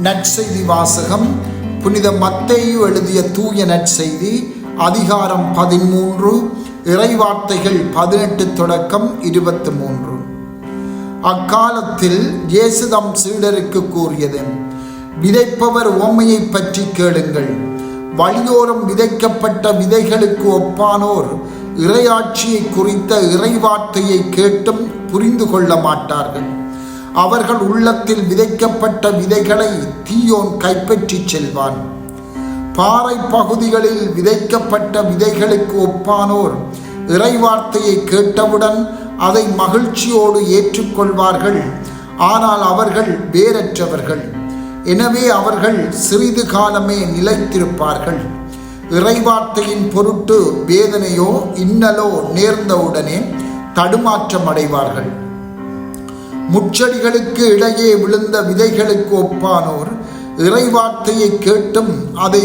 நற்செய்தி வாசகம் புனித மத்தேயு எழுதிய தூய நற்செய்தி அதிகாரம் பதிமூன்று இறைவார்த்தைகள் பதினெட்டு தொடக்கம் இருபத்தி மூன்று அக்காலத்தில் இயேசு சீடருக்கு கூறியது விதைப்பவர் ஓமையை பற்றி கேளுங்கள். வழியோரம் விதைக்கப்பட்ட விதைகளுக்கு ஒப்பானோர் இறையாட்சியை குறித்த இறைவார்த்தையை கேட்டும் புரிந்து கொள்ள மாட்டார்கள். அவர்கள் உள்ளத்தில் விதைக்கப்பட்ட விதைகளை தீயோன் கைப்பற்றிச் செல்வான். பாறை பகுதிகளில் விதைக்கப்பட்ட விதைகளுக்கு ஒப்பானோர் இறைவார்த்தையை கேட்டவுடன் அதை மகிழ்ச்சியோடு ஏற்றுக்கொள்வார்கள். ஆனால் அவர்கள் வேறற்றவர்கள். எனவே அவர்கள் சிறிது காலமே நிலைத்திருப்பார்கள். இறைவார்த்தையின் பொருட்டு வேதனையோ இன்னலோ நேர்ந்தவுடனே தடுமாற்றம் அடைவார்கள் முச்செடிகளுக்கு இடையே விழுந்த விதைகளுக்கு ஒப்பானோர் இறைவார்த்தையை கேட்டும் அதை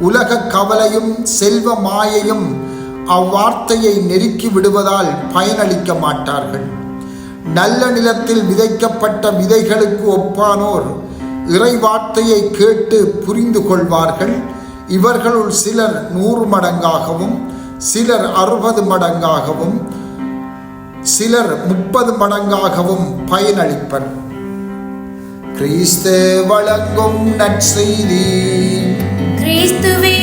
உலக கவலையும் செல்வ மாயையும் அவ்வார்த்தையை நெருக்கி விடுவதால் பயனளிக்க மாட்டார்கள். நல்ல நிலத்தில் விதைக்கப்பட்ட விதைகளுக்கு ஒப்பானோர் இறைவார்த்தையை கேட்டு புரிந்து கொள்வார்கள். இவர்களுள் சிலர் நூறு மடங்காகவும் சிலர் அறுபது மடங்காகவும் சிலர் முப்பது மடங்காகவும் பயனளிப்பர். கிறிஸ்து வழங்கும் நற்செய்தி. கிறிஸ்துவே